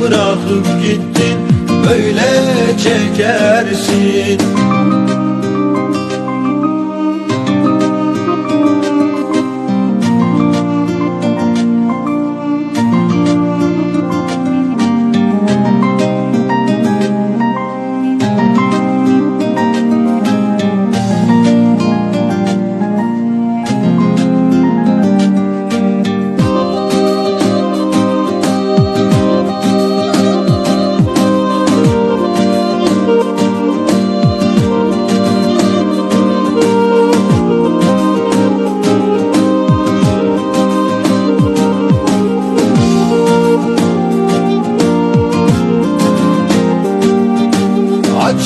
Bırakıp gittin Böyle çekersin